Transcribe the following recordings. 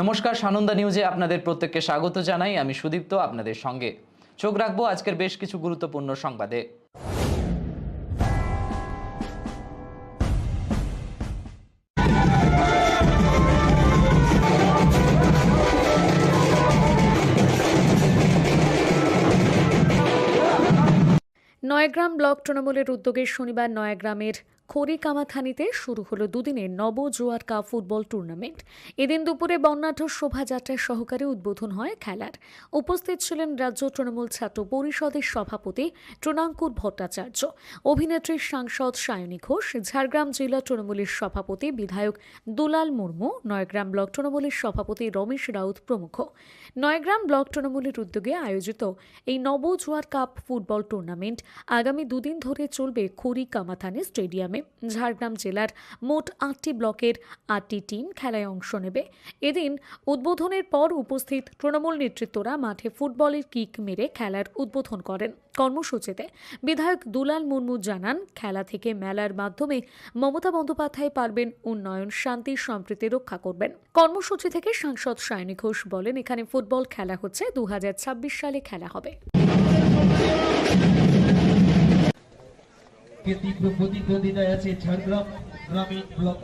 নমস্কার, সানন্দা নিউজে আপনাদের প্রত্যেককে স্বাগত জানাই। আমি সুদীপ্ত, আপনাদের সঙ্গে। চোখ রাখব আজকের বেশ কিছু গুরুত্বপূর্ণ সংবাদে। নয়াগ্রাম ব্লক তৃণমূলের উদ্যোগে শনিবার নয়াগ্রামের খড়িকামাথানিতে শুরু হলো দুদিনের নব জোয়ার কাপ ফুটবল টুর্নামেন্ট। এদিন দুপুরে বর্ণাঢ্য শোভাযাত্রার সহকারে উদ্বোধন হয় খেলার। উপস্থিত ছিলেন রাজ্য তৃণমূল ছাত্র পরিষদের সভাপতি তৃণাঙ্কুর ভট্টাচার্য অভিনেত্রী সাংসদ সায়নী ঘোষ, ঝাড়গ্রাম জেলা তৃণমূলের সভাপতি বিধায়ক দুলাল মুর্মু, নয়গ্রাম ব্লক তৃণমূলের সভাপতি রমেশ রাউত প্রমুখ। নয়গ্রাম ব্লক তৃণমূলের উদ্যোগে আয়োজিত এই নবজোয়ার কাপ ফুটবল টুর্নামেন্ট আগামী দুদিন ধরে চলবে খড়ি কামাথানি স্টেডিয়ামে ঝাড়গ্রাম জেলার মোট আটটি ব্লকের আটটি টিম খেলায় অংশ নেবে। এদিন উদ্বোধনের পর উপস্থিত তৃণমূল নেতৃত্বরা মাঠে ফুটবলের কিক মেরে খেলার উদ্বোধন করেন। কর্মসূচিতে বিধায়ক দুলাল মুর্মু জানান, খেলা থেকে মেলার মাধ্যমে মমতা বন্দ্যোপাধ্যায় পারবেন উন্নয়ন, শান্তি, সম্প্রীতি রক্ষা করবেন। কর্মসূচি থেকে সাংসদ সায়নী ঘোষ বলেন, এখানে ফুটবল খেলা হচ্ছে দু হাজার ছাব্বিশ সালে খেলা হবে। কে তীব্র প্রতিদ্বন্দ্বিতায় আছে ঝাড়গ্রাম গ্রামীণ ব্লক।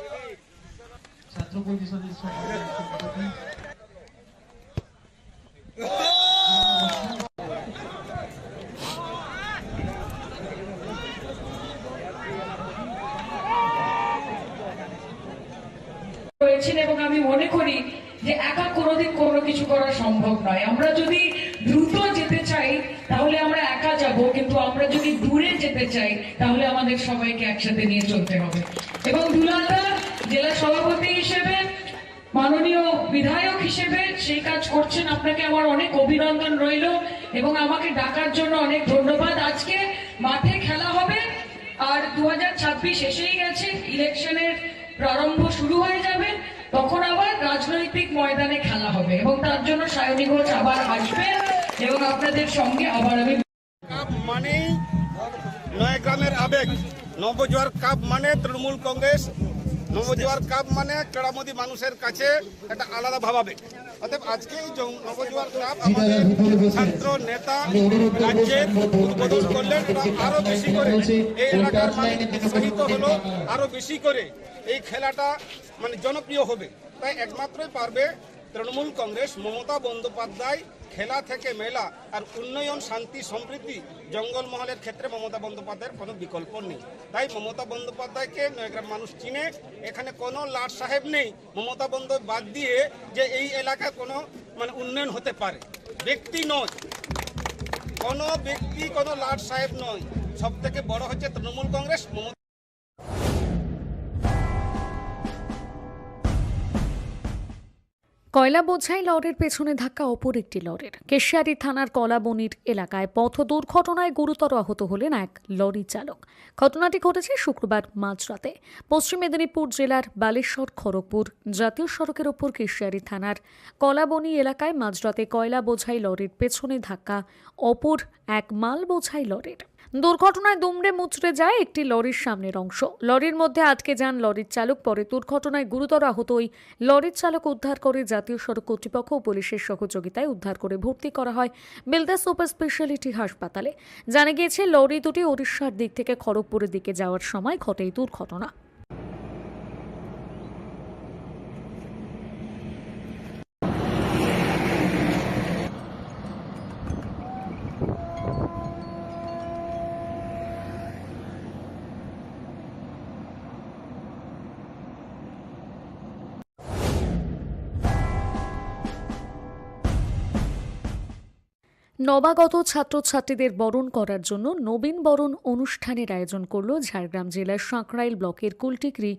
ছাত্র পরিষদের সভাপতি এবং আমি মনে করি যে একা কোনোদিন কোনো কিছু করা সম্ভব নয়। আমরা যদি দ্রুত যেতে চাই, তাহলে আমরা আমরা যদি দূরে যেতে চাই, তাহলে আমাদের সবাইকে একসাথে নিয়ে চলতে হবে। এবং দুলালদা জেলা সভাপতি হিসেবে, মাননীয় বিধায়ক হিসেবে সেই কাজ করছেন। আপনাকে আমার অনেক অভিনন্দন রইল এবং আমাকে ডাকার জন্য অনেক ধন্যবাদ। আজকে মাঠে খেলা হবে আর দু হাজার ছাব্বিশ এসেই গেছে, ইলেকশনের প্রারম্ভ শুরু হয়ে যাবে। তখন আবার রাজনৈতিক ময়দানে খেলা হবে এবং তার জন্য সায়নী ঘোষ আবার আসবে এবং আপনাদের সঙ্গে আবার আমি কাপ মানেই নয়গ্রামের আবেগ। নবজোয়ার কাপ মানে তৃণমূল কংগ্রেস। নবজোয়ার কাপ মানে ক্রীড়ামোদী মানুষের কাছে একটা আলাদা ভাবাবেগ। অতএব আজকে এই নবজোয়ার কাপ আমাদের ছাত্র নেতা রাজ্যের উদ্বোধন করলেন আরও বেশি করে এই এলাকার মানুষ উৎসাহিত হলো, আরও বেশি করে এই খেলাটা মানে জনপ্রিয় হবে। তাই একমাত্রই পারবে তৃণমূল কংগ্রেস মমতা বন্দ্যোপাধ্যায় খেলা থেকে মেলা আর উন্নয়ন, শান্তি, সম্প্রীতি জঙ্গলমহলের ক্ষেত্রে মমতা বন্দ্যোপাধ্যায়ের কোনো বিকল্প নেই। তাই মমতা বন্দ্যোপাধ্যায়কে নয়গ্রাম মানুষ চিনে, এখানে কোনো লাট সাহেব নেই। মমতা বন্দ্যোপাধ্যায় বাদ দিয়ে যে এই এলাকা কোনো মানে উন্নয়ন হতে পারে। ব্যক্তি নয়। কোনো ব্যক্তি কোনো লাট সাহেব নয়। সব থেকে বড় হচ্ছে তৃণমূল কংগ্রেস, মমতা কয়লা বোঝাই লরির পেছনে ধাক্কা অপর একটি লরির। কেশিয়ারি থানার কলাবনির এলাকায় পথ দুর্ঘটনায় গুরুতর আহত হলেন এক লরি চালক। ঘটনাটি ঘটেছে শুক্রবার মাঝরাতে। পশ্চিম মেদিনীপুর জেলার বালেশ্বর, খড়গপুর জাতীয় সড়কের ওপর কেশিয়ারি থানার কলাবনি এলাকায় মাঝরাতে কয়লা বোঝাই লরির পেছনে ধাক্কা অপর এক মাল বোঝাই লরির। দুর্ঘটনায় দুমড়ে মুচড়ে যায় একটি লরির সামনের অংশ। লরির মধ্যে আটকে যান লরির চালক, পরে দুর্ঘটনায় গুরুতর আহত ওই লরির চালক উদ্ধার করে জাতীয় সড়ক কর্তৃপক্ষ ও পুলিশের সহযোগিতায় উদ্ধার করে ভর্তি করা হয় বেলদা সুপার স্পেশালিটি হাসপাতালে। জানা গিয়েছে, লরি দুটি ওড়িশার দিক থেকে খড়গপুরের দিকে যাওয়ার সময় ঘটে এই দুর্ঘটনা। নবাগত ছাত্রছাত্রীদের বরণ করার জন্য নবীন বরণ অনুষ্ঠানের আয়োজন করল ঝাড়গ্রাম জেলার সাঁকরাইল ব্লকের কুলটিকরি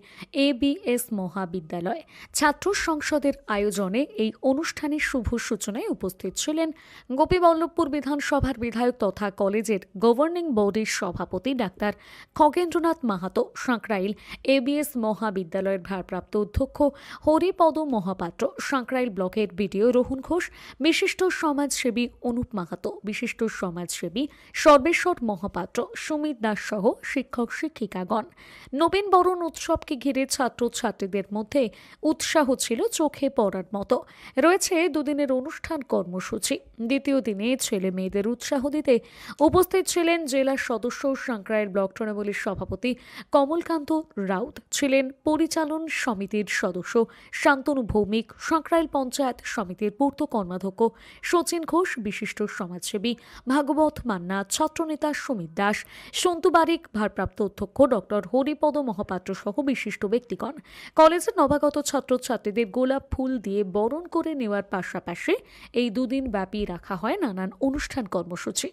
এ বি এস মহাবিদ্যালয়। ছাত্র সংসদের আয়োজনে এই অনুষ্ঠানের শুভ সূচনায় উপস্থিত ছিলেন গোপীবল্লভপুর বিধানসভার বিধায়ক তথা কলেজের গভর্নিং বোর্ডের সভাপতি doctor Khagendranath Mahato Sankrail A B S মহাবিদ্যালয়ের ভারপ্রাপ্ত অধ্যক্ষ হরিপদ মহাপাত্র সাঁকরাইল ব্লকের বিডিও রোহন ঘোষ, বিশিষ্ট সমাজসেবী অনুপ মাহাতো। প্রখ্যাত বিশিষ্ট সমাজসেবী সর্বেশ্বর মহাপাত্র সুমিত দাস সহ শিক্ষক শিক্ষিকাগণ। নবীন বরণ উৎসবকে ঘিরে ছাত্রছাত্রীদের মধ্যে উৎসাহ ছিল চোখে পড়ার মতো। রয়েছে দুদিনের অনুষ্ঠান কর্মসূচি। দ্বিতীয় দিনে ছেলে মেয়েদের উৎসাহ দিতে উপস্থিত ছিলেন জেলা সদস্য সাংক্রাইল ব্লক তৃণমূলের সভাপতি কমলকান্ত রাউত, ছিলেন পরিচালন সমিতির সদস্য শান্তনু ভৌমিক, সাঁকরাইল পঞ্চায়েত সমিতির পূর্ত কর্মাধ্যক্ষ শচীন ঘোষ, বিশিষ্ট সমাজসেবী ভাগবত মান্না, ছাত্রনেতা সুমিত দাস, সন্তু বারিক, ভারপ্রাপ্ত অধ্যক্ষ ডক্টর হরিপদ মহাপাত্র সহ বিশিষ্ট ব্যক্তিগণ কলেজের নবাগত ছাত্রছাত্রীদের গোলাপ ফুল দিয়ে বরণ করে নেওয়ার পাশাপাশি এই দুদিন ব্যাপী রাখা হয় নানান অনুষ্ঠান কর্মসূচি।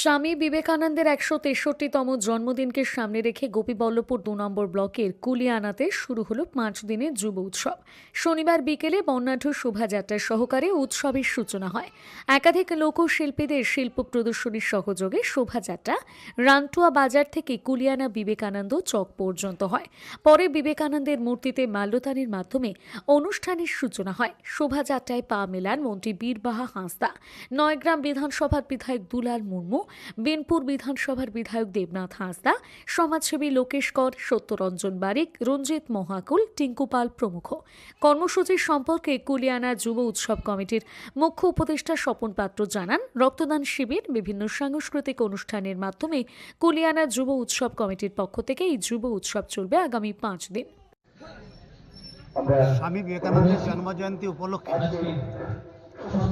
স্বামী বিবেকানন্দের একশো তেষট্টিতম জন্মদিনকে সামনে রেখে গোপীবল্লভপুর দু নম্বর ব্লকের কুলিয়ানাতে শুরু হলো পাঁচ দিনের যুব উৎসব। শনিবার বিকেলে বর্ণাঢ্য শোভাযাত্রার সহকারে উৎসবের সূচনা হয়। একাধিক লোকশিল্পীদের শিল্প প্রদর্শনীর সহযোগে শোভাযাত্রা রান্টুয়া বাজার থেকে কুলিয়ানা বিবেকানন্দ চক পর্যন্ত হয়। পরে বিবেকানন্দের মূর্তিতে মাল্যদানের মাধ্যমে অনুষ্ঠানের সূচনা হয়। শোভাযাত্রায় পা মেলান মন্ত্রী বীরবাহা হাঁসদা। নয়গ্রাম বিধানসভার বিধায়ক দুলাল মুর্মু বিনপুর বিধানসভার বিধায়ক দেবনাথ হাঁসদা, সমাজসেবী লোকেশ কর, সত্যরঞ্জন বারিক, রঞ্জিত মহাকুল, টিঙ্কু পাল প্রমুখ। কর্মসূচির সম্পর্কে কুলিয়ানা যুব উৎসব কমিটির মুখ্য উপদেষ্টা স্বপন পাত্র জানান, রক্তদান শিবির বিভিন্ন সাংস্কৃতিক অনুষ্ঠানের মাধ্যমে কুলিয়ানা যুব উৎসব কমিটির পক্ষ থেকে এই যুব উৎসব চলবে আগামী পাঁচ দিন। স্বামী বিবেকানন্দের জন্মজয়ন্তী উপলক্ষে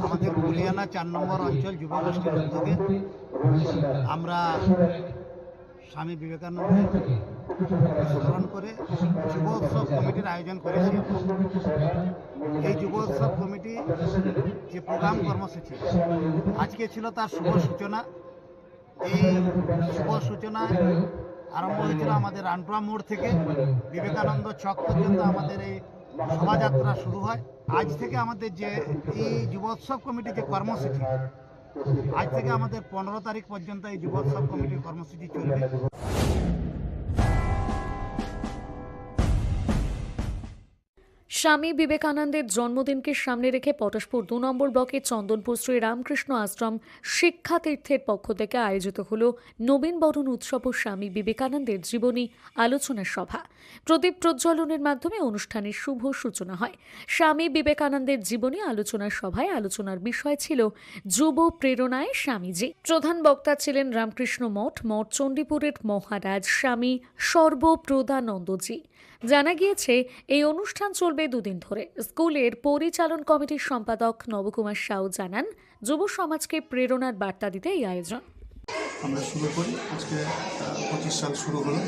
আমাদের কুলিয়ানা চার নম্বর অঞ্চল যুব গোষ্ঠীর উদ্যোগে আমরা স্বামী বিবেকানন্দের স্মরণ করে যুব উৎসব কমিটির আয়োজন করেছি। এই যুব উৎসব কমিটি যে প্রোগ্রাম কর্মসূচি, আজকে ছিল তার শুভ সূচনা। এই শুভ সূচনা আরম্ভ হয়েছিল আমাদের রানপুরা মোড় থেকে। বিবেকানন্দ চক পর্যন্ত আমাদের এই শোভাযাত্রা শুরু হয়। আজ থেকে আমাদের যে এই যুবোৎসব কমিটি যে কর্মসূচি, আজ থেকে আমাদের পনেরো তারিখ পর্যন্ত এই যুবোৎসব কমিটির কর্মসূচি চলবে। স্বামী বিবেকানন্দের জন্মদিনকে সামনে রেখে পটাশপুর দু নম্বর ব্লকের চন্দনপুর শ্রী রামকৃষ্ণ আশ্রম শিক্ষা তীর্থের পক্ষ থেকে আয়োজিত হল নবীন বরণ উৎসব ও স্বামী বিবেকানন্দের জীবনী আলোচনা সভা। প্রদীপ প্রজ্বলনের মাধ্যমে অনুষ্ঠানের শুভ সূচনা হয়। স্বামী বিবেকানন্দের জীবনী আলোচনা সভায় আলোচনার বিষয় ছিল যুব প্রেরণায় স্বামীজি। প্রধান বক্তা ছিলেন রামকৃষ্ণ মঠ মঠ চণ্ডীপুরের মহারাজ স্বামী সর্বপ্রদানন্দজি। জানা গিয়েছে, এই অনুষ্ঠান চলবে দুদিন ধরে। স্কুলের পরিচালন কমিটির সম্পাদক নবকুমার সাউ জানান, যুব সমাজকে প্রেরণার বার্তা দিতে এই আয়োজন। আমরা শুরু করি। আজকে পঁচিশ সাল শুরু হলো।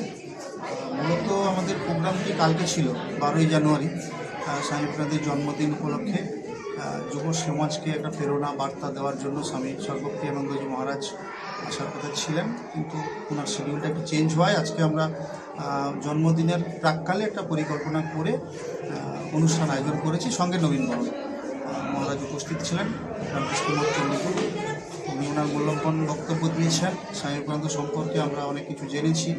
মূলত আমাদের প্রোগ্রামটি কালকে ছিল, বারোই জানুয়ারি। স্বামী বিবেকানন্দের জন্মদিন উপলক্ষে যুব সমাজকে একটা প্রেরণা বার্তা দেওয়ার জন্য স্বামী সর্বপ্রিয়ানন্দজি মহারাজ আসার কথা ছিলেন। কিন্তু ওনার শিডিউলটা একটু চেঞ্জ হয়। আজকে আমরা জন্মদিনের প্রাককালে একটা পরিকল্পনা করে অনুষ্ঠান আয়োজন করেছি সঙ্গে নবীনবরণ মহারাজ উপস্থিত ছিলেন, রামকৃষ্ণ চণ্ডীপুর উনি ওনার মূল্যবান বক্তব্য দিয়েছেন। স্বামী বিবেকানন্দ সম্পর্কে আমরা অনেক কিছু জেনেছি।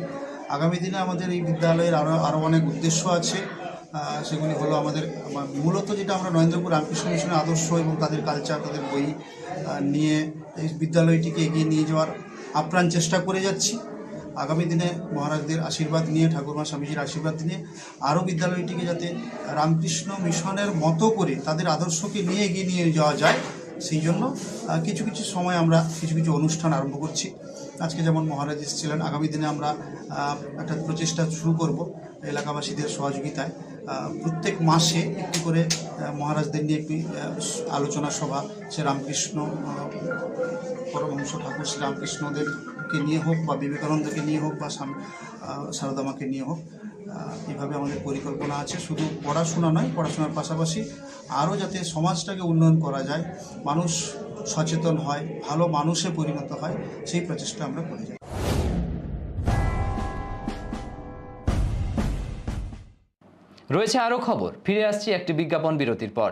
আগামী দিনে আমাদের এই বিদ্যালয়ের আরও আরও অনেক উদ্দেশ্য আছে। সেগুলি হলো আমাদের মূলত যেটা আমরা নরেন্দ্রপুর রামকৃষ্ণ মিশনের আদর্শ এবং তাদের কালচার তাদের বই নিয়ে এই বিদ্যালয়টিকে এগিয়ে নিয়ে যাওয়ার আপ্রাণ চেষ্টা করে যাচ্ছি। আগামী দিনে মহারাজদের আশীর্বাদ নিয়ে, ঠাকুরমা স্বামীজির আশীর্বাদ নিয়ে আরও বিদ্যালয়টিকে যাতে রামকৃষ্ণ মিশনের মতো করে তাদের আদর্শকে নিয়ে এগিয়ে নিয়ে যাওয়া যায়, সেই জন্য কিছু কিছু সময় আমরা কিছু কিছু অনুষ্ঠান আরম্ভ করছি। আজকে যেমন মহারাজ এসেছিলেন, আগামী দিনে আমরা একটা প্রচেষ্টা শুরু করব এলাকাবাসীদের সহযোগিতায়। প্রত্যেক মাসে একটি করে মহারাজদের নিয়ে একটি আলোচনা সভা, সে রামকৃষ্ণ পরমহংস ঠাকুর শ্রী রামকৃষ্ণদেরকে নিয়ে হোক বা বিবেকানন্দকে নিয়ে হোক বা সারদামাকে নিয়ে হোক এভাবে আমাদের পরিকল্পনা আছে। শুধু পড়াশোনা নয়, পড়াশোনার পাশাপাশি আরও যাতে সমাজটাকে উন্নয়ন করা যায়, মানুষ সচেতন হয়, ভালো মানুষে পরিণত হয়, সেই প্রচেষ্টা আমরা করে যাই। রয়েছে আরও খবর। ফিরে আসছি একটি বিজ্ঞাপন বিরতির পর।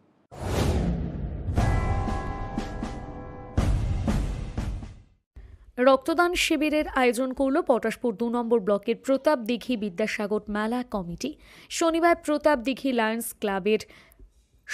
রক্তদান শিবিরের আয়োজন করল পটাশপুর দু নম্বর ব্লকের প্রতাপ দিঘি বিদ্যাসাগর মেলা কমিটি। শনিবার প্রতাপ দিঘি লায়ন্স ক্লাবের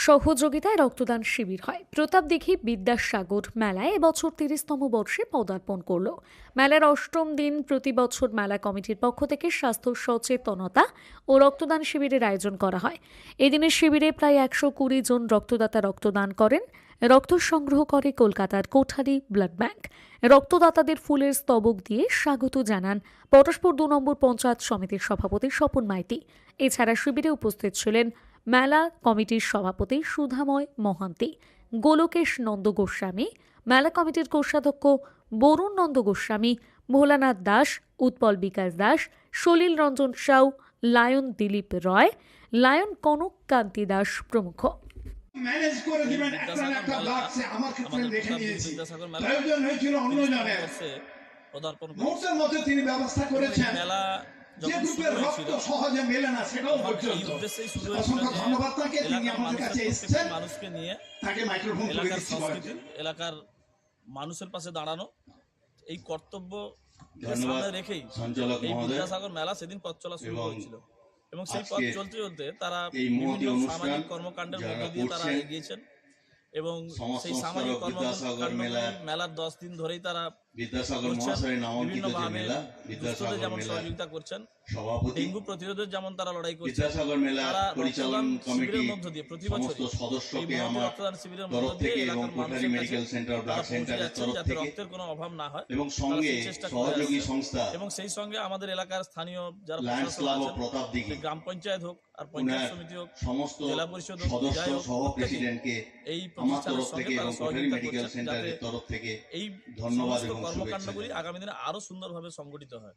সহযোগিতায় রক্তদান শিবির হয়। প্রতাপ দিঘি বিদ্যাসাগর মেলায় এবছর তিরিশতম বর্ষে পদার্পণ করল। মেলার অষ্টম দিন প্রতি বছর মেলা কমিটির পক্ষ থেকে স্বাস্থ্য সচেতনতা ও রক্তদান শিবিরের আয়োজন করা হয়। এদিনের শিবিরে প্রায় একশো কুড়ি জন রক্তদাতা রক্তদান করেন। রক্ত সংগ্রহ করে কলকাতার কোঠারি ব্লাড ব্যাংক। রক্তদাতাদের ফুলের স্তবক দিয়ে স্বাগত জানান পরস্পর দু নম্বর পঞ্চায়েত সমিতির সভাপতি স্বপন মাইতি। এছাড়া শিবিরে উপস্থিত ছিলেন মেলা কমিটির সভাপতি সুধাময় মহান্তি গোলকেশ নন্দ গোস্বামী মেলা কমিটির কোষাধ্যক্ষ বরুণ নন্দ গোস্বামী ভোলানাথ দাস উৎপল বিকাশ দাস সলিল রঞ্জন সাউ লায়ন দিলীপ রয় লায়ন কনক কান্তি দাস প্রমুখ। ম্যানেজ করে দিবেন একটা একটা ব্লক আমার ক্ষেত্রে দেখে নিয়েছি। প্রয়োজন হয়েছিল অন্য পদার্পণ মধ্যে তিনি ব্যবস্থা করেছেন। মেলা যে যখন গ্রুপের রক্ত সহজে মেলে না সেটাও পর্যন্ত। অসংখ্য ধন্যবাদ তাকে তিনি এলাকার আমাদের মানুষের কাছে এসেছেন। মানুষকে নিয়ে তাকে মাইক্রোফোন তুলে এলাকার দিচ্ছি। এলাকার মানুষের পাশে দাঁড়ানো এই কর্তব্য সামনে রেখেই এই বিদ্যাসাগর মেলা সেদিন পথ চলা শুরু হয়েছিল। এবং সেই পথ চলতে চলতে তারা বিভিন্ন সামাজিক কর্মকাণ্ডের মধ্য দিয়ে তারা এগিয়েছেন। এবং সেই সামাজিক কর্মকাণ্ড মেলার দশ দিন ধরেই তারা বিদ্যাসাগর মহাশয়ের নামাঙ্কিত যে মেলা বিদ্যাসাগর মেলা সহযোগিতা করছেন সভাপতি ডেঙ্গু প্রতিরোধের যেমন তারা লড়াই করছেন বিদ্যাসাগর মেলা পরিচালন কমিটি মধ্য দিয়ে প্রতি সমস্ত সদস্যকে আমার তরফ থেকে এবং কোঠারি মেডিকেল সেন্টার ব্লাড সেন্টারের তরফ থেকে রক্তের কোনো অভাব না হয় এবং সঙ্গে সেই সহযোগী সংস্থা এবং সেই সঙ্গে আমাদের এলাকার স্থানীয় যারা লায়ন্স ক্লাব ও প্রতাপ দিঘি গ্রাম পঞ্চায়েত হোক আর পঞ্চায়েত সমিতি হোক সমস্ত জেলা পরিষদ হোক, সদস্য যাই হোক, সহ প্রেসিডেন্টকে এই আমার প্রতিষ্ঠানের তরফ থেকে এবং কোঠারি মেডিকেল সেন্টারের তরফ থেকে ধন্যবাদ এবং কর্মকাণ্ডগুলি আগামী দিনে আরও সুন্দরভাবে সংগঠিত হয়।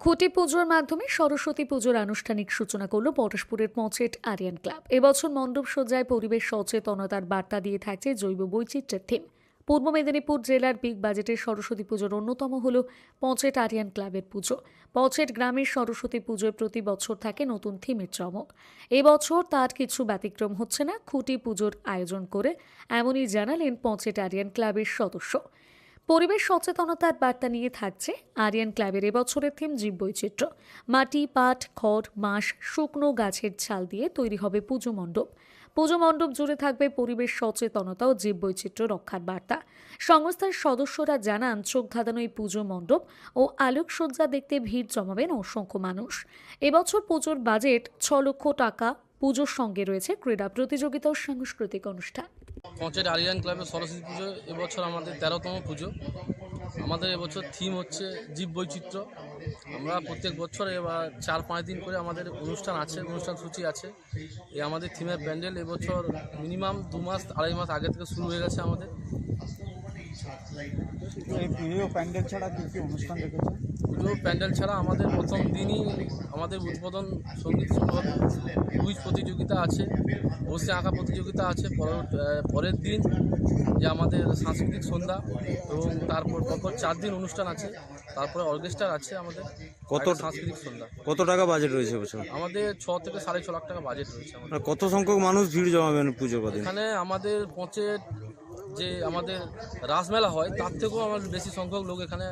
খুঁটি পুজোর মাধ্যমে সরস্বতী পুজোর আনুষ্ঠানিক সূচনা করল পরশপুরের মচেট আরিয়ান ক্লাব। এবছর মণ্ডপ সজ্জায় পরিবেশ সচেতনতার বার্তা দিয়ে থাকছে জৈব বৈচিত্র্যের থিম। পূর্ব মেদিনীপুর জেলার বিগ বাজেটের সরস্বতী পুজোর অন্যতম হল পঁচেট আরিয়ান ক্লাবের পুজো। পঁচেট গ্রামের সরস্বতী পুজোয় প্রতি বছর থাকে নতুন থিমের চমক। এবছর তার কিছু ব্যতিক্রম হচ্ছে না, খুঁটি পুজোর আয়োজন করে এমনই জানালেন পঁচেট আরিয়ান ক্লাবের সদস্য। পরিবেশ সচেতনতার বার্তা নিয়ে থাকছে আরিয়ান ক্লাবের এবছরের থিম জীববৈচিত্র্য। মাটি, পাট, খড়, বাঁশ, শুকনো গাছের ছাল দিয়ে তৈরি হবে পুজো মণ্ডপ। পুজো মণ্ডপ জুড়ে থাকবে পরিবেশ সচেতনতা ও জীববৈচিত্র্য রক্ষার বার্তা। সংস্থার সদস্যরা জানান, চোখ ধাঁধানো এই পুজো মণ্ডপ ও আলোকসজ্জা দেখতে ভিড় জমাবেন অসংখ্য মানুষ। এবছর পুজোর বাজেট ছ লক্ষ টাকা। পুজোর সঙ্গে রয়েছে ক্রীড়া প্রতিযোগিতা ও সাংস্কৃতিক অনুষ্ঠান। পঞ্চায়েত আরিয়ান ক্লাবের সরস্বতী পুজো, এবছর আমাদের তেরোতম পুজো। আমাদের এবছর থিম হচ্ছে জীব বৈচিত্র্য। আমরা প্রত্যেক বছর এবার চার পাঁচ দিন করে আমাদের অনুষ্ঠান আছে, অনুষ্ঠান সূচি আছে। এই আমাদের থিমের প্যান্ডেল এবছর মিনিমাম দু মাস, আড়াই মাস আগে থেকে শুরু হয়ে গেছে আমাদের। এই প্যান্ডেল ছাড়া কী কী অনুষ্ঠান রেখেছেন পুজো প্যান্ডেল ছাড়া আমাদের প্রথম দিনই আমাদের উদ্বোধন সংগীত কুইজ প্রতিযোগিতা আছে বসে আঁকা প্রতিযোগিতা আছে পরের দিন যে আমাদের সাংস্কৃতিক সন্ধ্যা এবং তারপর পরপর চার দিন অনুষ্ঠান আছে তারপরে অর্কেস্ট্রার আছে আমাদের কত সাংস্কৃতিক সন্ধ্যা। কত টাকা বাজেট রয়েছে বছর? আমাদের ছ থেকে সাড়ে ছ লাখ টাকা বাজেট রয়েছে আমাদের। কত সংখ্যক মানুষ ভিড় জমাবেন পুজো এখানে আমাদের পঞ্চায়েত যে আমাদের রাসমেলা হয় তার থেকেও আমার বেশি সংখ্যক লোক এখানে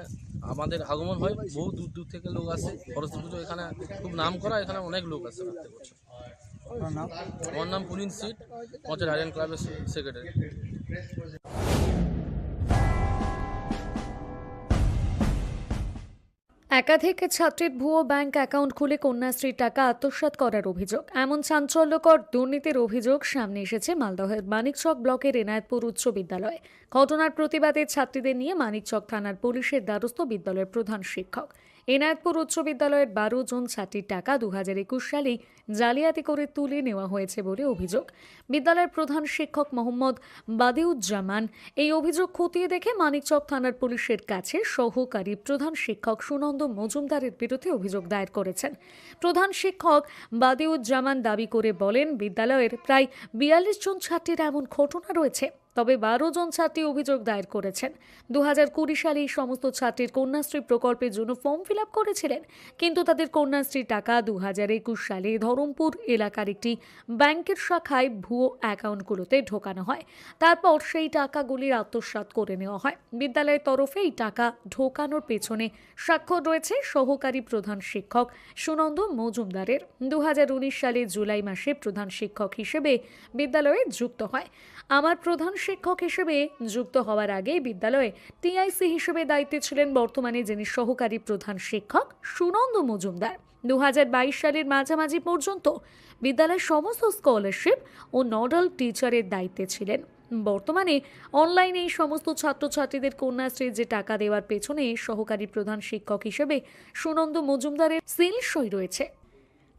আমাদের আগমন হয় বহু দূর দূর থেকে লোক আসে। সরস্বতী পুজো এখানে খুব নাম করা এখানে অনেক লোক আসে প্রত্যেক বছর। আমার নাম পুলিন সিট পঞ্চায়েত হারিয়ান ক্লাবের সেক্রেটারি একাধিক ছাত্রীর ভুয়ো ব্যাংক অ্যাকাউন্ট খুলে কন্যাশ্রীর টাকা আত্মসাৎ করার অভিযোগ। এমন চাঞ্চল্যকর দুর্নীতির অভিযোগ সামনে এসেছে মালদহের মানিকচক ব্লকের এনায়তপুর উচ্চ বিদ্যালয়ে। ঘটনার প্রতিবাদে ছাত্রীদের নিয়ে মানিকচক থানার পুলিশের দ্বারস্থ বিদ্যালয়ের প্রধান শিক্ষক। এনায়েতপুর উচ্চ বিদ্যালয়ের বারো জন ছাত্রীর টাকা দু হাজার একুশ সালেই জালিয়াতি করে তুলে নেওয়া হয়েছে বলে অভিযোগ। বিদ্যালয়ের প্রধান শিক্ষক মোহাম্মদ বাদিউজ্জামান এই অভিযোগ খতিয়ে দেখে মানিকচক থানার পুলিশের কাছে সহকারী প্রধান শিক্ষক সুনন্দ মজুমদারের বিরুদ্ধে অভিযোগ দায়ের করেছেন। প্রধান শিক্ষক বাদিউজ্জামান দাবি করে বলেন, বিদ্যালয়ের প্রায় বিয়াল্লিশ জন ছাত্রীর এমন ঘটনা রয়েছে তবে বারো জন ছাত্রী অভিযোগ দায়ের করেছেন। দু হাজার কুড়ি সালে এই সমস্ত ছাত্রীর কন্যাশ্রী প্রকল্পের জন্য ফর্ম ফিল আপ করেছিলেন, কিন্তু তাদের কন্যাশ্রীর টাকা দু হাজার একুশ সালে ধরমপুর এলাকার একটি ব্যাংকের শাখায় ভুয়ো অ্যাকাউন্টগুলোতে ঢোকানো হয়। তারপর সেই টাকাগুলির আত্মসাৎ করে নেওয়া হয়। বিদ্যালয়ের তরফে এই টাকা ঢোকানোর পেছনে স্বাক্ষর রয়েছে সহকারী প্রধান শিক্ষক সুনন্দ মজুমদারের। দু সালে জুলাই মাসে প্রধান শিক্ষক হিসেবে বিদ্যালয়ে যুক্ত হয়। আমার প্রধান শিক্ষক হিসেবে যুক্ত হওয়ার আগে বিদ্যালয়ে টিআইসি হিসেবে দায়িত্বে ছিলেন বর্তমানে যিনি সহকারী প্রধান শিক্ষক সুনন্দ মজুমদার। দু হাজার বাইশ সালের মাঝামাঝি পর্যন্ত বিদ্যালয়ের সমস্ত স্কলারশিপ ও নডাল টিচারের দায়িত্বে ছিলেন। বর্তমানে অনলাইনে এই সমস্ত ছাত্রছাত্রীদের কন্যাশ্রীর যে টাকা দেওয়ার পেছনে সহকারী প্রধান শিক্ষক হিসেবে সুনন্দ মজুমদারের সিল সই রয়েছে।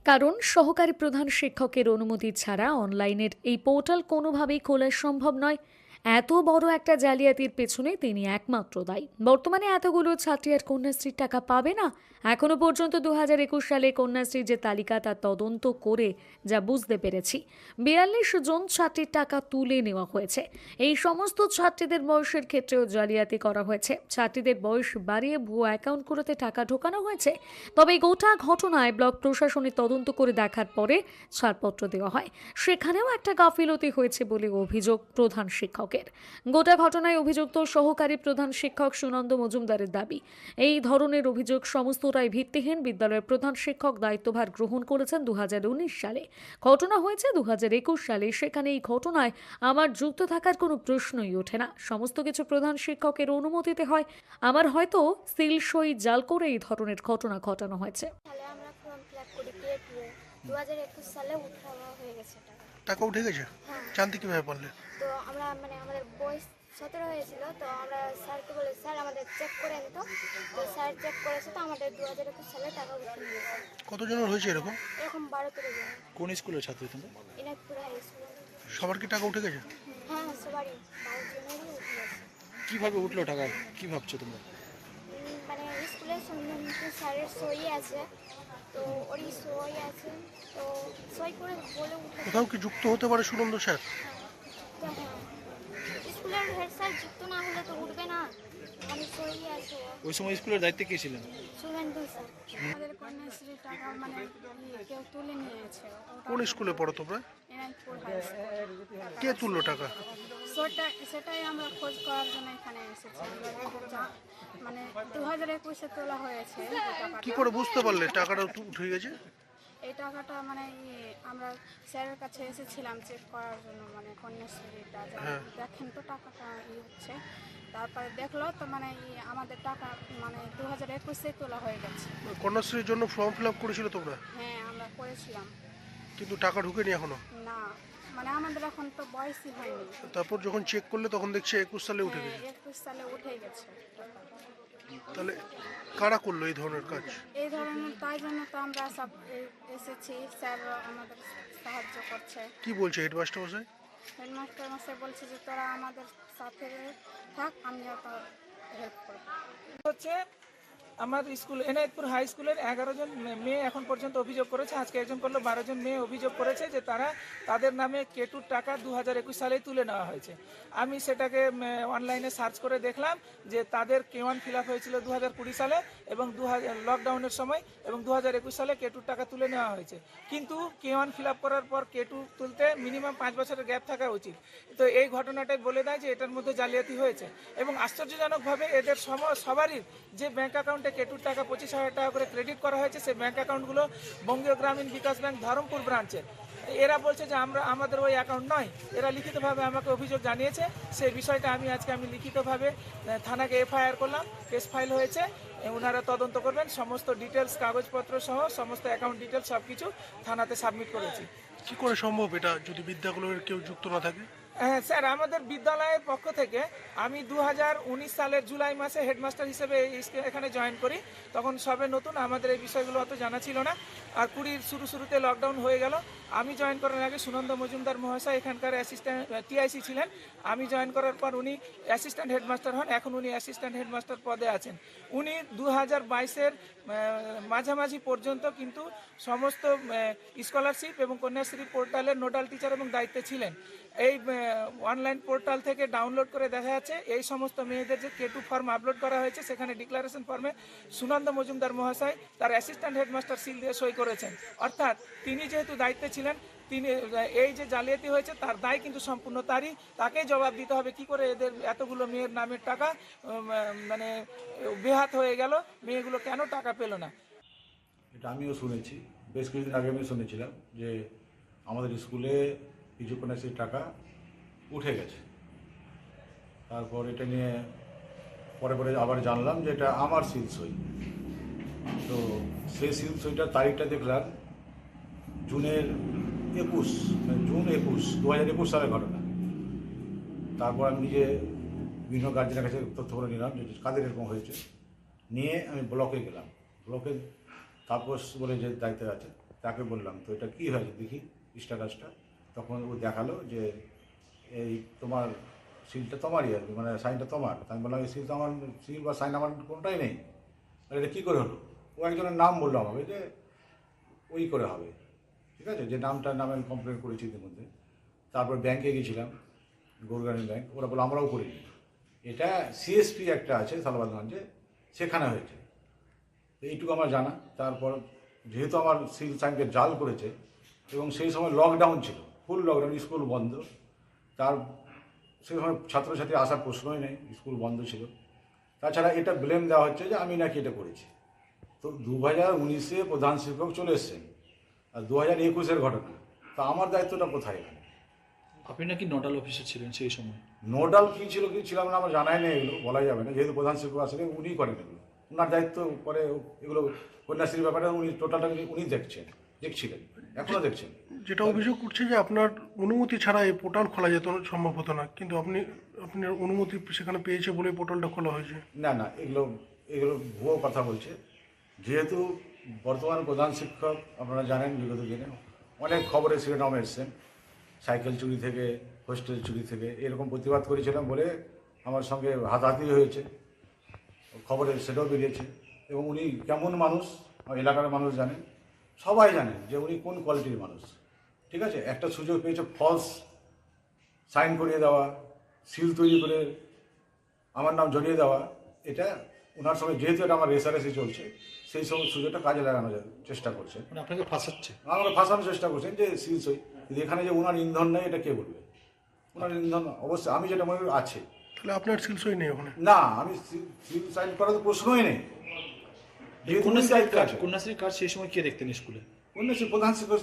কারণ সহকারী প্রধান শিক্ষকের অনুমতি ছাড়া অনলাইনের এই পোর্টাল কোনোভাবেই খোলা সম্ভব নয়। এত বড় একটা জালিয়াতির পেছনে তিনি একমাত্র দায়ী। বর্তমানে এতগুলো ছাত্রী আর কন্যাশ্রীর টাকা পাবে না? এখনও পর্যন্ত দু হাজার একুশ সালে কন্যাশ্রীর যে তালিকা, তা তদন্ত করে যা বুঝতে পেরেছি। বিয়াল্লিশ জন ছাত্রীর টাকা তুলে নেওয়া হয়েছে। এই সমস্ত ছাত্রীদের বয়সের ক্ষেত্রেও জালিয়াতি করা হয়েছে। ছাত্রীদের বয়স বাড়িয়ে ভুয়ো অ্যাকাউন্টগুলোতে টাকা ঢোকানো হয়েছে। তবে গোটা ঘটনায় ব্লক প্রশাসনের তদন্ত করে দেখার পরে ছাড়পত্র দেওয়া হয়। সেখানেও একটা গাফিলতি হয়েছে বলে অভিযোগ প্রধান শিক্ষকের গোটা ঘটনায় অভিযুক্ত সহকারী প্রধান শিক্ষক সুনন্দ মজুমদারের দাবি, এই ধরনের অভিযোগ সমস্তটাই ভিত্তিহীন। বিদ্যালয়ের প্রধান শিক্ষক দায়িত্বভার গ্রহণ করেছেন দুহাজার উনিশ সালে। ঘটনা হয়েছে দুহাজার একুশ সালে। সেখানে এই ঘটনায় আমার যুক্ত থাকার কোনো প্রশ্নই ওঠে না। সমস্ত কিছু প্রধান শিক্ষকের অনুমতিতে হয়। আমার হয়তো সিল সই জাল করে এই ধরনের ঘটনা ঘটানো হয়েছে। দু সালে টাকা উঠে গেছে? হ্যাঁ জানতে কীভাবে পারলে? তো আমরা মানে আমাদের বয়স সতেরো হয়েছিল তো আমরা স্যারকে বলে স্যার আমাদের চেক করেন তো তো স্যার চেক করেছে তো আমাদের দু হাজার একুশ সালে টাকা উঠে নিয়েছে কতজনের হয়েছে এরকম? এরকম বারো তেরো জন। কোন স্কুলের ছাত্রী তোমরা? Inakpur high school. সবার কি টাকা উঠে গেছে? হ্যাঁ সবারই। বারো জনেরই উঠে গেছে। কীভাবে উঠল টাকা? কি ভাবছ তোমরা? মানে স্কুলের সন্ধানপুর স্যারের সই আছে। তো ওরই সই আছে। তো সই করে বলে উঠে কোথাও কি যুক্ত হতে পারে সুনন্দ স্যার? তো হ্যাঁ। স্কুলের হেড স্যার যুক্ত না হলে তো উঠবে না। ওই সময় স্কুলের দায়িত্বে কে ছিলেন? মানে ইয়ে কেউ তুলে নিয়েছে কোন স্কুলে পড়ো তোমরা? কে তুললো টাকা? সেটা সেটাই আমরা খোঁজ করার জন্য এখানে এসেছি। মানে দু হাজার একুশে তোলা হয়েছে। কি করে বুঝতে পারলে? টাকাটা উঠে গেছে। এই টাকাটা মানে ইয়ে, আমরা স্যারের কাছে এসেছিলাম চেক করার জন্য মানে কন্যাশ্রীটা হ্যাঁ। দেখেন তো টাকাটা ই হচ্ছে। তারপরে দেখল তো মানে আমাদের টাকা মানে দু হাজার একুশে তোলা হয়ে গেছে। কন্যাশ্রীর জন্য ফর্ম ফিল আপ করেছিল তোমরা? হ্যাঁ আমরা করেছিলাম। কিন্তু টাকা ঢুকেনি এখনও? না মানে আমাদের এখন তো বয়সই হয়নি। তারপর যখন চেক করলে তখন দেখছে একুশ সালে উঠে হ্যাঁ, গেছে। একুশ সালে উঠে গেছে। তাহলে কারা করল এই ধরনের কাজ? এই ধরনের তাই জন্য তো আমরা সব এ- এসেছি। স্যার আমাদের সাহায্য করছে। কি বলছে হেডমাস্টার মশাই? হেডমাস্টার মশাই বলছে যে তোরা আমাদের সাথে থাক আমিও তো হেল্প করব। হচ্ছে আমার স্কুল, এনায়তপুর হাই স্কুলের এগারো জন মেয়ে এখন পর্যন্ত অভিযোগ করেছে। আজকে একজন করল, বারো জন মেয়ে অভিযোগ করেছে যে তারা তাদের নামে কেটুর টাকা দু হাজার একুশ সালে তুলে নেওয়া হয়েছে। আমি সেটাকে অনলাইনে সার্চ করে দেখলাম যে তাদের কেওয়ান ফিল আপ হয়েছিল দু হাজার কুড়ি সালে। এবং দু হাজার লকডাউনের সময় এবং দু হাজার একুশ সালে কেটুর টাকা তুলে নেওয়া হয়েছে। কিন্তু কে ওয়ান ফিল করার পর কেটু তুলতে মিনিমাম পাঁচ বছরের গ্যাপ থাকা উচিত। তো এই ঘটনাটাই বলে দেয় যে এটার মধ্যে জালিয়াতি হয়েছে। এবং আশ্চর্যজনকভাবে এদের সম- সবারই যে ব্যাঙ্ক অ্যাকাউন্টে কেটুর টাকা পঁচিশ হাজার টাকা করে ক্রেডিট করা হয়েছে, সেই ব্যাঙ্ক অ্যাকাউন্টগুলো বঙ্গীয় গ্রামীণ বিকাশ ব্যাংক ধরমপুর ব্রাঞ্চের এরা। বলছে যে আমরা আমাদের ওই অ্যাকাউন্ট নয়, এরা লিখিতভাবে আমাকে অভিযোগ জানিয়েছে। সেই বিষয়টা আমি আজকে আমি লিখিতভাবে থানাকে এফআইআর করলাম কেস ফাইল হয়েছে। ওনারা তদন্ত করবেন, সমস্ত ডিটেলস কাগজপত্র সহ, সমস্ত অ্যাকাউন্ট ডিটেলস সব কিছু থানাতে সাবমিট করেছি। কি করে সম্ভব এটা যদি বিদ্যাগুলোর কেউ যুক্ত না থাকে? হ্যাঁ স্যার, আমাদের বিদ্যালয়ের পক্ষ থেকে আমি দু হাজার উনিশ সালের জুলাই মাসে হেডমাস্টার হিসেবে এখানে জয়েন করি। তখন সবে নতুন, আমাদের এই বিষয়গুলো অত জানা ছিল না। আর কুড়ির শুরু শুরুতে লকডাউন হয়ে গেল। আমি জয়েন করার আগে সুনন্দ মজুমদার মহাশয় এখানকার অ্যাসিস্ট্যান্ট টিআইসি ছিলেন। আমি জয়েন করার পর উনি অ্যাসিস্ট্যান্ট হেডমাস্টার হন। এখন উনি অ্যাসিস্ট্যান্ট হেডমাস্টার পদে আছেন। উনি দু হাজার বাইশের মাঝামাঝি পর্যন্ত কিন্তু সমস্ত স্কলারশিপ এবং কন্যাশ্রী পোর্টালের নোডাল টিচার এবং দায়িত্বে ছিলেন। এই অনলাইন পোর্টাল থেকে ডাউনলোড করে দেখা যাচ্ছে, এই সমস্ত মেয়েদের যে কেটু ফর্ম আপলোড করা হয়েছে, সেখানে ডিক্লারেশন ফর্মে সুনন্দ মজুমদার মহাশয় তার অ্যাসিস্ট্যান্ট হেডমাস্টার সিল দিয়ে সই করেছেন। অর্থাৎ তিনি যেহেতু দায়িত্বে ছিলেন, তিনি এই যে জালিয়াতি হয়েছে, তার দায় কিন্তু সম্পূর্ণ তারই। তাকেই জবাব দিতে হবে, কি করে এদের এতগুলো মেয়ের নামের টাকা মানে বেহাত হয়ে গেল, মেয়েগুলো কেন টাকা পেল না? এটা আমিও শুনেছি, বেশ কিছুদিন আগে আমি শুনেছিলাম যে আমাদের স্কুলে কিছু সেই টাকা উঠে গেছে। তারপর এটা নিয়ে পরে পরে আবার জানলাম যে এটা আমার সিল সই। তো সেই সিল সইটার তারিখটা দেখলাম জুনের একুশ মানে জুন একুশ, দু হাজার একুশ সালের ঘটনা। তারপর আমি নিজে বিভিন্ন গার্জেনের কাছে তথ্য করে নিলাম যে কাদের এরকম হয়েছে। নিয়ে আমি ব্লকে গেলাম। ব্লকে তাপস বলে যে দায়িত্বে আছে, তাকে বললাম, তো এটা কী হয়েছে? দেখি স্ট্যাটাসটা। তখন ও দেখাল যে এই তোমার সিলটা তোমারই আর মানে সাইনটা তোমার। আমি বললাম, এই সিল তো আমার, সিল বা সাইন আমার কোনটাই নেই। এটা কী করে হলো? ও একজনের নাম বলল আমাকে যে ওই করে হবে। ঠিক আছে? যে নামটার নামে আমি কমপ্লেন করেছি ইতিমধ্যে। তারপর ব্যাংকে গেছিলাম গৌরগানী ব্যাংক ওরা বলে আমরাও করিনি এটা সিএসপি একটা আছে সালবাদগঞ্জে সেখানে হয়েছে। এইটুকু আমার জানা। তারপর যেহেতু আমার সিল সাইনকে জাল করেছে এবং সেই সময় লকডাউন ছিল ফুল লকডাউন স্কুল বন্ধ। তার সেই সময় ছাত্রছাত্রী আসার প্রশ্নই নেই স্কুল বন্ধ ছিল। তাছাড়া এটা ব্লেম দেওয়া হচ্ছে যে আমি নাকি এটা করেছি। তো দু হাজার উনিশে প্রধান শিক্ষক চলে এসছেন। আর দু হাজার একুশের ঘটনা। তা আমার দায়িত্বটা কোথায় এখানে? আপনি নাকি নোডাল অফিসার ছিলেন সেই সময়? নোডাল কী ছিল কি ছিলাম না আমার জানাই নেই এগুলো বলাই যাবে না। যেহেতু প্রধান শিক্ষক আসলে উনি করেন এগুলো। ওনার দায়িত্ব পরে এগুলো কন্যাশ্রীর ব্যাপারে উনি টোটালটা উনি দেখছেন দেখছিলেন। এখনও দেখছেন? যেটা অভিযোগ করছে যে আপনার অনুমতি ছাড়া এই পোর্টাল খোলা যেত সম্ভব হতো না। কিন্তু আপনি আপনার অনুমতি সেখানে পেয়েছে বলে পোর্টালটা খোলা হয়েছে। না না এগুলো এগুলো ভুয়ো কথা বলছে। যেহেতু বর্তমান প্রধান শিক্ষক আপনারা জানেন বিগত দিনে অনেক খবরে শিরোনামে এসছেন। সাইকেল চুরি থেকে হোস্টেল চুরি থেকে এরকম প্রতিবাদ করেছিলাম বলে আমার সঙ্গে হাতাহাতি হয়েছে। খবরে সেটাও বেরিয়েছে। এবং উনি কেমন মানুষ এলাকার মানুষ জানেন। সবাই জানে যে উনি কোন কোয়ালিটির মানুষ। ঠিক আছে? একটা সুযোগ পেয়েছে ফলস সাইন করিয়ে দেওয়া সিল তৈরি করে আমার নাম জড়িয়ে দেওয়া। এটা ওনার সঙ্গে যেহেতু এটা আমার রেসারেসি চলছে সেই সব সুযোগটা কাজে লাগানো যায় চেষ্টা করছে। মানে আপনাকে ফাঁসাচ্ছে? আমাকে ফাঁসানোর চেষ্টা করছেন যে সিল সই। কিন্তু এখানে যে ওনার ইন্ধন নেই এটা কে বলবে? ওনার ইন্ধন অবশ্যই আমি যেটা মনে করি আছে। তাহলে আপনার সিলসই নেই ওখানে? না আমি সিল সাইন করার তো প্রশ্নই নেই। দায়িত্বে কাজ কন্যাশ্রীর কাজ সেই সময় কে দেখতেন স্কুলে? কন্যাশ্রী প্রধান শিক্ষক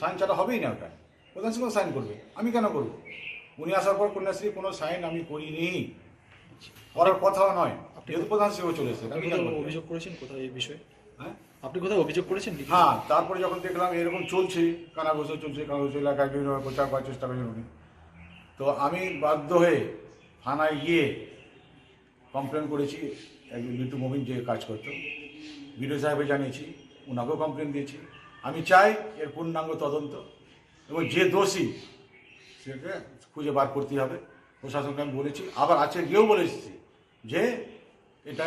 সাইন ছাড়া হবেই না ওটা। প্রধান শিক্ষক সাইন করবে। আমি কেন করব? উনি আসার পর কন্যাশ্রী কোনো সাইন আমি করিনি। করার কথাও নয়। যেহেতু প্রধান শিক্ষক চলে এসেছে আপনি আমি? অভিযোগ করেছেন কোথায় এই বিষয়ে? হ্যাঁ? আপনি কোথাও অভিযোগ করেছেন? হ্যাঁ তারপরে যখন দেখলাম এরকম চলছে কানাঘুষো চলছে কানাঘুষো এলাকায় বিভিন্ন প্রচার করার চেষ্টা করছেন উনি। তো আমি বাধ্য হয়ে থানায় গিয়ে কমপ্লেন করেছি একজন বিটু মবিন যে কাজ করতো। বিডিও সাহেবে জানিয়েছি ওনাকেও কমপ্লেন দিয়েছি। আমি চাই এর পূর্ণাঙ্গ তদন্ত এবং যে দোষী সেটাকে খুঁজে বার করতে হবে। প্রশাসনকে আমি বলেছি, আবার আছে গিয়েও বলে এসেছি যে এটা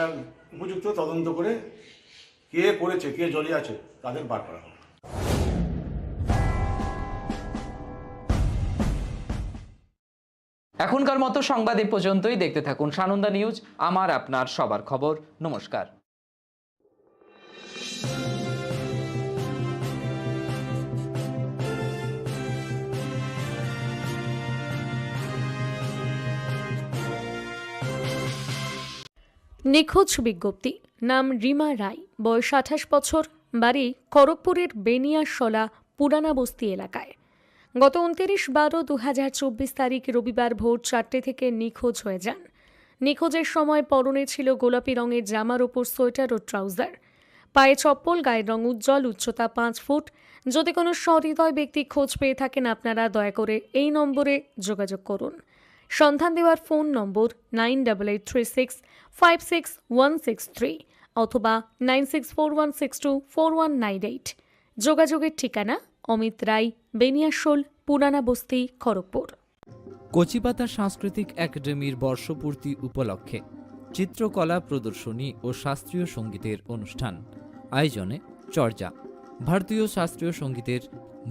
উপযুক্ত তদন্ত করে কে করেছে, কে জড়িয়ে আছে তাদের বার করা হবে এখনকার মতো সংবাদ এ পর্যন্তই। দেখতে থাকুন সানন্দা নিউজ, আমার আপনার সবার খবর। নমস্কার। নিখোঁজ বিজ্ঞপ্তি। নাম রিমা রায়, বয়স আঠাশ বছর, বাড়ি খড়গপুরের বেনিয়াশলা পুরানা বস্তি এলাকায়। গত উনতিরিশ বারো দু হাজার চব্বিশ তারিখ রবিবার ভোর চারটে থেকে নিখোঁজ হয়ে যান। নিখোঁজের সময় পরনে ছিল গোলাপি রঙের জামার ওপর সোয়েটার ও ট্রাউজার। পায়ে চপ্পল, গায়ের রং উজ্জ্বল, উচ্চতা পাঁচ ফুট। যদি কোনো সহৃদয় ব্যক্তি খোঁজ পেয়ে থাকেন, আপনারা দয়া করে এই নম্বরে যোগাযোগ করুন। সন্ধান দেওয়ার phone number nine double eight three six five six one six three অথবা nine six four one six two four one nine eight যোগাযোগের ঠিকানা অমিত রায় বেনিয়াশোল পুরানা বস্তি, খড়গপুর। কচিপাতা সাংস্কৃতিক একাডেমির বর্ষপূর্তি উপলক্ষে চিত্রকলা প্রদর্শনী ও শাস্ত্রীয় সঙ্গীতের অনুষ্ঠান, আয়োজনে চর্যা ভারতীয় শাস্ত্রীয় সঙ্গীতের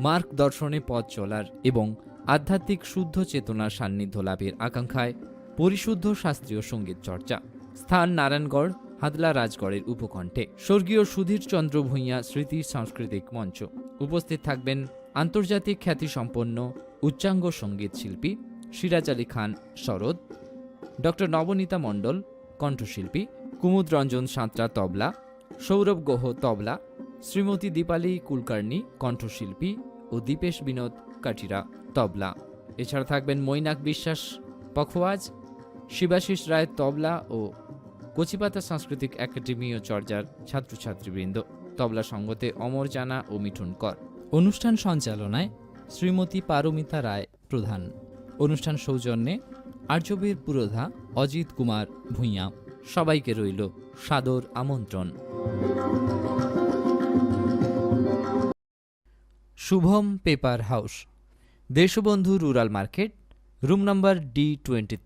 মার্গ দর্শনে পথ চলার এবং আধ্যাত্মিক শুদ্ধ চেতনার সান্নিধ্য লাভের আকাঙ্ক্ষায় পরিশুদ্ধ শাস্ত্রীয় সংগীত চর্চা। স্থান নারায়ণগড় হাদলা রাজগড়ের উপকণ্ঠে। স্বর্গীয় সুধীর চন্দ্র ভূঁইয়া স্মৃতি সাংস্কৃতিক মঞ্চ। উপস্থিত থাকবেন আন্তর্জাতিক খ্যাতিসম্পন্ন উচ্চাঙ্গ সংগীত শিল্পী সিরাজ আলী খান শরদ ডক্টর নবনীতা মণ্ডল কণ্ঠশিল্পী, কুমুদ রঞ্জন সাঁতরা তবলা, সৌরভ গুহ তবলা, শ্রীমতী দীপালি কুলকার্নি কণ্ঠশিল্পী ও দীপেশ বিনোদ কাটিরা তবলা। এছাড়া থাকবেন মৈনাক বিশ্বাস, পখওয়াজ শিবাশিস রায় তবলা ও কচিপাতা সাংস্কৃতিক একাডেমি ও চর্যার ছাত্রছাত্রীবৃন্দ। তবলা সঙ্গতে অমর জানা ও মিঠুন কর। অনুষ্ঠান সঞ্চালনায় শ্রীমতী পারমিতা রায় প্রধান। অনুষ্ঠান সৌজন্যে আর্যবীর পুরোধা, অজিত কুমার ভূঁইয়া। সবাইকে রইল সাদর আমন্ত্রণ। Shubham paper house, Deshbandhu rural market, room number D twenty